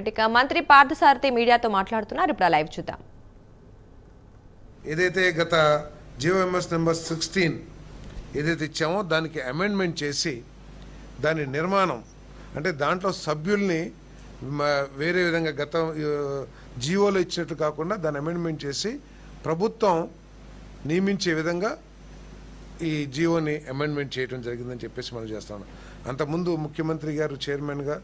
ఇక మంత్రి పార్థసారథి మీడియాతో మాట్లాడుతున్నారు. ఇప్పుడు లైవ్ చూద్దాం. ఏదైతే గత జియోఎంఎస్ నెంబర్ సిక్స్టీన్ ఏదైతే ఇచ్చామో దానికి అమెండ్మెంట్ చేసి దాని నిర్మాణం అంటే దాంట్లో సభ్యుల్ని వేరే విధంగా గత జీవోలో ఇచ్చినట్టు కాకుండా దాన్ని అమెండ్మెంట్ చేసి ప్రభుత్వం నియమించే విధంగా ఈ జీవోని అమెండ్మెంట్ చేయడం జరిగిందని చెప్పేసి మనం చేస్తాను అంతకుముందు ముఖ్యమంత్రి గారు చైర్మన్గా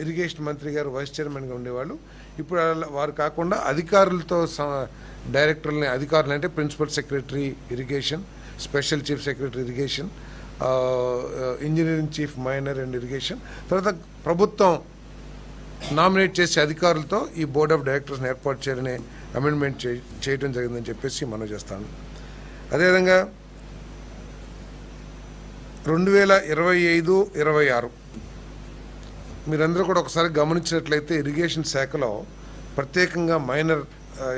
ఇరిగేషన్ మంత్రి గారు వైస్ చైర్మన్గా ఉండేవాళ్ళు. ఇప్పుడు అలా వారు కాకుండా అధికారులతో స- డైరెక్టర్లని అధికారులు అంటే principal secretary irrigation special chief secretary irrigation engineering chief minor and irrigation తర్వాత ప్రభుత్వం నామినేట్ చేసే అధికారులతో ఈ బోర్డ్ ఆఫ్ డైరెక్టర్స్ని ఏర్పాటు చేయాలనే అమెండ్మెంట్ చేయడం జరిగిందని చెప్పేసి మనం చేస్తాను. అదేవిధంగా రెండు వేల ఇరవై ఐదు ఇరవై ఆరు మీరందరూ కూడా ఒకసారి గమనించినట్లయితే ఇరిగేషన్ శాఖలో ప్రత్యేకంగా మైనర్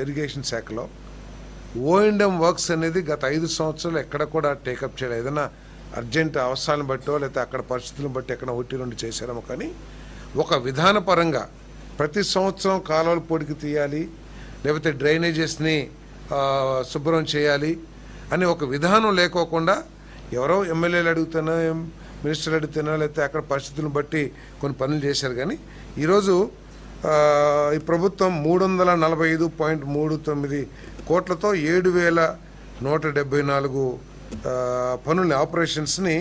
ఇరిగేషన్ శాఖలో ఓఎండ్ఎం వర్క్స్ అనేది గత ఐదు సంవత్సరాలు ఎక్కడ కూడా టేకప్ చేయలేదు. ఏదైనా అర్జెంట్ అవసరాలను బట్టో లేకపోతే అక్కడ పరిస్థితులను బట్టి ఎక్కడ ఒకటి రెండు చేశారేమో కానీ ఒక విధానపరంగా ప్రతి సంవత్సరం కాలువలు పొడికి తీయాలి లేకపోతే డ్రైనేజెస్ని శుభ్రం చేయాలి అని ఒక విధానం లేకోకుండా ఎవరో ఎమ్మెల్యేలు అడుగుతున్నా మినిస్టర్ అడుగుతున్నా లేకపోతే అక్కడ పరిస్థితులను బట్టి కొన్ని పనులు చేశారు కానీ ఈరోజు ఈ ప్రభుత్వం మూడు వందల నలభై ఐదు పాయింట్ మూడు తొమ్మిది కోట్లతో ఏడు వేల నూట డెబ్బై నాలుగు పనుల్ని ఆపరేషన్స్ని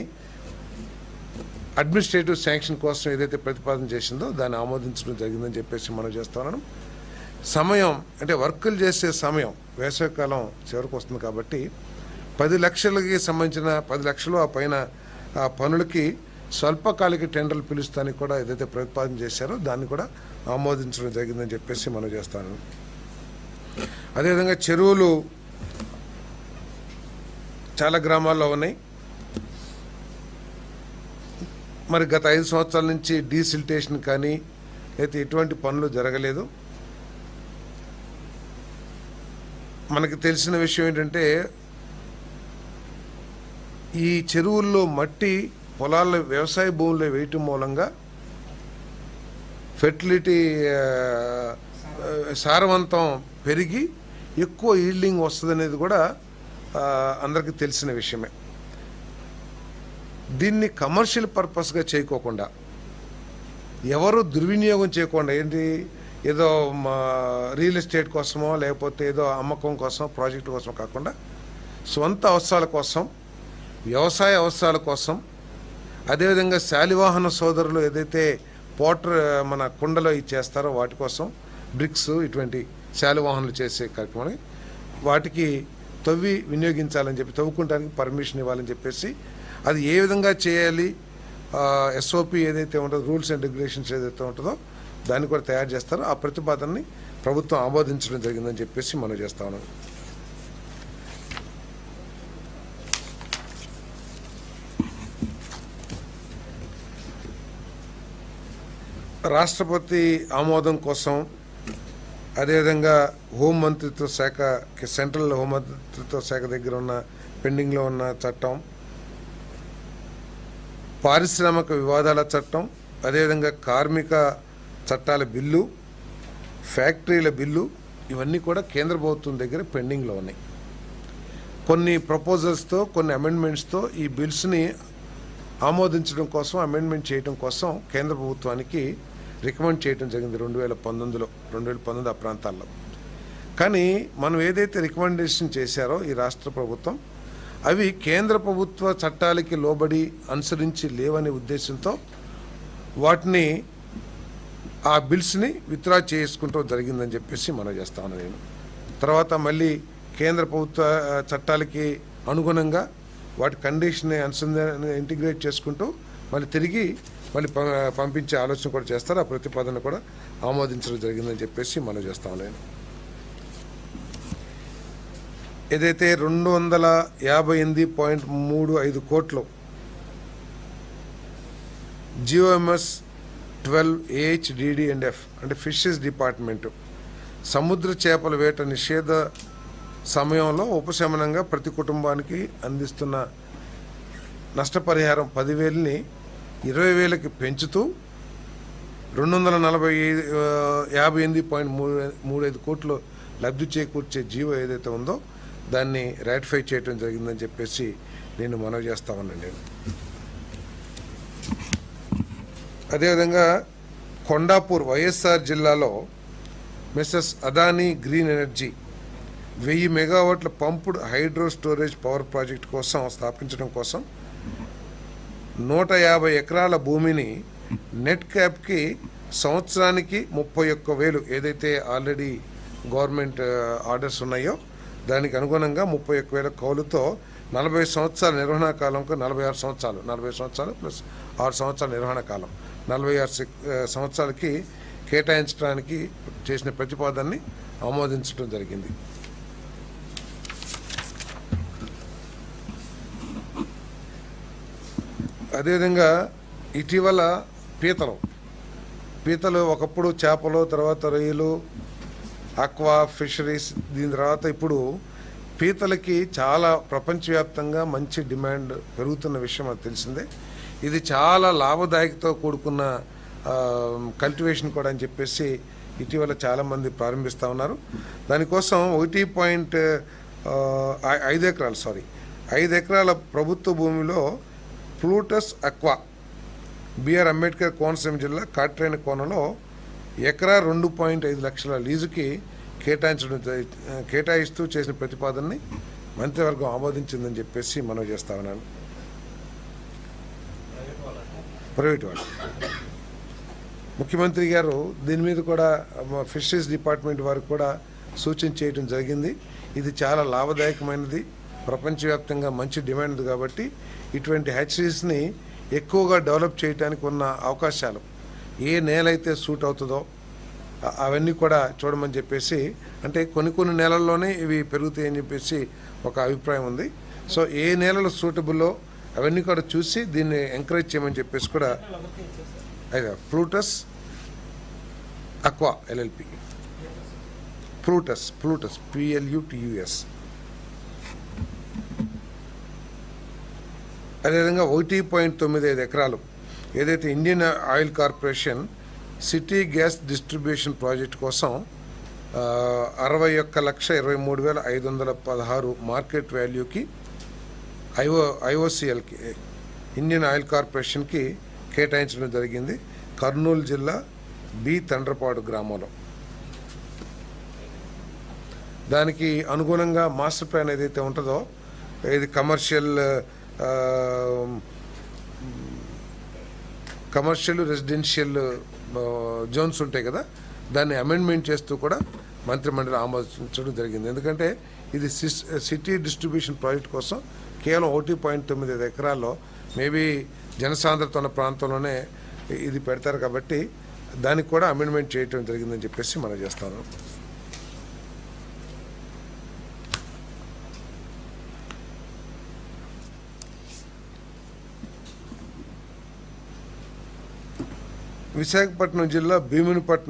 అడ్మినిస్ట్రేటివ్ శాంక్షన్ కోసం ఏదైతే ప్రతిపాదన చేసిందో దాన్ని ఆమోదించడం జరిగిందని చెప్పేసి మనం చేస్తున్నాను సమయం అంటే వర్కులు చేసే సమయం వేసవికాలం చివరికి వస్తుంది కాబట్టి పది లక్షలకి సంబంధించిన పది లక్షలు ఆ పైన ఆ పనులకి స్వల్పకాలిక టెండర్లు పిలుస్తానికి కూడా ఏదైతే ప్రతిపాదన చేశారో దాన్ని కూడా ఆమోదించడం జరిగిందని చెప్పేసి మనం చేస్తాను. అదేవిధంగా చెరువులు చాలా గ్రామాల్లో ఉన్నాయి. మరి గత ఐదు సంవత్సరాల నుంచి డీసిల్టేషన్ కానీ అయితే ఎటువంటి పనులు జరగలేదు. మనకి తెలిసిన విషయం ఏంటంటే ఈ చెరువుల్లో మట్టి పొలాల్లో వ్యవసాయ భూముల్లో వేయటం మూలంగా ఫెర్టిలిటీ సారవంతం పెరిగి ఎక్కువ ఈల్డింగ్ వస్తుందనేది కూడా అందరికీ తెలిసిన విషయమే. దీన్ని కమర్షియల్ పర్పస్గా చేయకోకుండా ఎవరు దుర్వినియోగం చేయకుండా ఏంటి ఏదో మా రియల్ ఎస్టేట్ కోసమో లేకపోతే ఏదో అమ్మకం కోసం ప్రాజెక్ట్ కోసం కాకుండా సొంత అవసరాల కోసం వ్యవసాయ అవసరాల కోసం అదేవిధంగా శాలివాహన సోదరులు ఏదైతే పోటర్ మన కుండలో ఇచ్చేస్తారో వాటి కోసం బ్రిక్స్ ఇటువంటి శాలివాహనలు చేసే కార్యక్రమాన్ని వాటికి తవ్వి వినియోగించాలని చెప్పి తవ్వుకుంటానికి పర్మిషన్ ఇవ్వాలని చెప్పేసి అది ఏ విధంగా చేయాలి ఎస్ఓపి ఏదైతే ఉంటుందో రూల్స్ అండ్ రెగ్యులేషన్స్ ఏదైతే ఉంటుందో దాన్ని కూడా తయారు చేస్తారో ఆ ప్రతిపాదనని ప్రభుత్వం ఆమోదించడం జరిగిందని చెప్పేసి మనం చేస్తా ఉన్నాం. రాష్ట్రపతి ఆమోదం కోసం అదేవిధంగా హోం మంత్రిత్వ శాఖ సెంట్రల్ హోం మంత్రిత్వ శాఖ దగ్గర ఉన్న పెండింగ్లో ఉన్న చట్టం పారిశ్రామిక వివాదాల చట్టం అదేవిధంగా కార్మిక చట్టాల బిల్లు ఫ్యాక్టరీల బిల్లు ఇవన్నీ కూడా కేంద్ర ప్రభుత్వం దగ్గర పెండింగ్లో ఉన్నాయి. కొన్ని ప్రపోజల్స్తో కొన్ని అమెండ్మెంట్స్తో ఈ బిల్స్ని ఆమోదించడం కోసం అమెండ్మెంట్ చేయడం కోసం కేంద్ర ప్రభుత్వానికి రికమెండ్ చేయడం జరిగింది రెండు వేల పంతొమ్మిదిలో రెండు వేల పంతొమ్మిది ఆ ప్రాంతాల్లో. కానీ మనం ఏదైతే రికమెండేషన్ చేశారో ఈ రాష్ట్ర ప్రభుత్వం అవి కేంద్ర ప్రభుత్వ చట్టాలకి లోబడి అనుసరించి లేవనే ఉద్దేశంతో వాటిని ఆ బిల్స్ని విత్డ్రా చేసుకుంటూ జరిగిందని చెప్పేసి మనం చేస్తాను నేను. తర్వాత మళ్ళీ కేంద్ర ప్రభుత్వ చట్టాలకి అనుగుణంగా వాటి కండిషన్ని అనుసంధాన ఇంటిగ్రేట్ చేసుకుంటూ మళ్ళీ తిరిగి మళ్ళీ ప- పంపించే ఆలోచన కూడా చేస్తారు. ఆ ప్రతిపాదన కూడా ఆమోదించడం జరిగిందని చెప్పేసి మనం చేస్తాం నేను. ఏదైతే రెండు వందల యాభై ఎనిమిది పాయింట్ మూడు ఐదు కోట్లు GOMs twelve AHDD and F అంటే ఫిషెస్ డిపార్ట్మెంటు సముద్ర చేపల వేట నిషేధ సమయంలో ఉపశమనంగా ప్రతి కుటుంబానికి అందిస్తున్న నష్టపరిహారం పదివేలని ఇరవై వేలకి పెంచుతూ రెండు వందల నలభై ఐదు యాభై ఎనిమిది పాయింట్ మూడు మూడు ఐదు కోట్లు లబ్ధి చేకూర్చే జీవో ఏదైతే ఉందో దాన్ని రాటిఫై చేయడం జరిగిందని చెప్పేసి నేను మనవి చేస్తా ఉన్నాను అదేవిధంగా కొండాపూర్ వైఎస్ఆర్ జిల్లాలో మిస్సెస్ అదానీ గ్రీన్ ఎనర్జీ వెయ్యి మెగావాట్ల pumped hydro storage power project కోసం స్థాపించడం కోసం నూట యాభై ఎకరాల భూమిని నెట్ క్యాప్కి సంవత్సరానికి ముప్పై ఒక్క వేలు ఏదైతే ఆల్రెడీ గవర్నమెంట్ ఆర్డర్స్ ఉన్నాయో దానికి అనుగుణంగా ముప్పై ఒక్క వేల కౌలుతో నలభై సంవత్సరాల నిర్వహణ కాలంకు నలభై ఆరు సంవత్సరాలు. నలభై సంవత్సరాలు ప్లస్ ఆరు సంవత్సరాల నిర్వహణ కాలం. నలభై ఆరు సెక్- సంవత్సరాలకి కేటాయించడానికి చేసిన ప్రతిపాదనని ఆమోదించడం జరిగింది. అదేవిధంగా ఇటీవల పీతలు. పీతలు ఒకప్పుడు చేపలు తర్వాత రొయ్యలు అక్వా ఫిషరీస్ దీని తర్వాత ఇప్పుడు పీతలకి చాలా ప్రపంచవ్యాప్తంగా మంచి డిమాండ్ పెరుగుతున్న విషయం అది తెలిసిందే. ఇది చాలా లాభదాయకతో కూడుకున్న కల్టివేషన్ కూడా అని చెప్పేసి ఇటీవల చాలామంది ప్రారంభిస్తూ ఉన్నారు. దానికోసం ఒకటి పాయింట్ ఐదు ఎకరాలు సారీ. ఐదు ఎకరాల ప్రభుత్వ భూమిలో Plutus aqua BR Ambedkar Konaseema జిల్లా కాట్రేని కోనలో ఎకరా రెండు పాయింట్ ఐదు లక్షల లీజుకి కేటాయించడం కేటాయిస్తూ చేసిన ప్రతిపాదనని మంత్రివర్గం ఆమోదించిందని చెప్పేసి మనవి చేస్తా ఉన్నాను. ప్రైవేట్ వాళ్ళు. ముఖ్యమంత్రి గారు దీని మీద కూడా ఫిషరీస్ డిపార్ట్మెంట్ వారికి కూడా సూచన చేయడం జరిగింది. ఇది చాలా లాభదాయకమైనది. ప్రపంచవ్యాప్తంగా మంచి డిమాండ్ ఉంది కాబట్టి ఇటువంటి హ్యాచరీస్ని ఎక్కువగా డెవలప్ చేయడానికి ఉన్న అవకాశాలు ఏ నేల అయితే సూట్ అవుతుందో అవన్నీ కూడా చూడమని చెప్పేసి అంటే కొన్ని కొన్ని నెలల్లోనే ఇవి పెరుగుతాయని చెప్పేసి ఒక అభిప్రాయం ఉంది. సో ఏ నేలలు సూటబుల్లో అవన్నీ కూడా చూసి దీన్ని ఎంకరేజ్ చేయమని చెప్పేసి కూడా అదే Plutus Aqua LLP. Plutus Plutus P L U T U S అదేవిధంగా ఒకటి పాయింట్ తొమ్మిది ఐదు ఎకరాలు ఏదైతే Indian oil corporation city gas distribution project కోసం అరవై ఒక్క లక్ష ఇరవై మూడు వేల ఐదు వందల పదహారు మార్కెట్ వాల్యూకి ఐఓ ఐఓసిఎల్కి ఇండియన్ ఆయిల్ కార్పొరేషన్కి కేటాయించడం జరిగింది. కర్నూలు జిల్లా బి తండ్రపాడు గ్రామంలో. దానికి అనుగుణంగా మాస్టర్ ప్లాన్ ఏదైతే ఉంటుందో ఇది కమర్షియల్ కమర్షియల్ రెసిడెన్షియల్ జోన్స్ ఉంటాయి కదా దాన్ని అమెండ్మెంట్ చేస్తూ కూడా మంత్రిమండలి ఆమోదించడం జరిగింది. ఎందుకంటే ఇది సిస్- సిటీ డిస్ట్రిబ్యూషన్ ప్రాజెక్ట్ కోసం కేవలం ఒకటి పాయింట్ తొమ్మిది ఐదు ఎకరాల్లో మేబీ జనసాంద్రత ఉన్న ప్రాంతంలోనే ఇది పెడతారు కాబట్టి దానికి కూడా అమెండ్మెంట్ చేయటం జరిగిందని చెప్పేసి మనం చేస్తాను. విశాఖపట్నం జిల్లా భీమునిపట్నం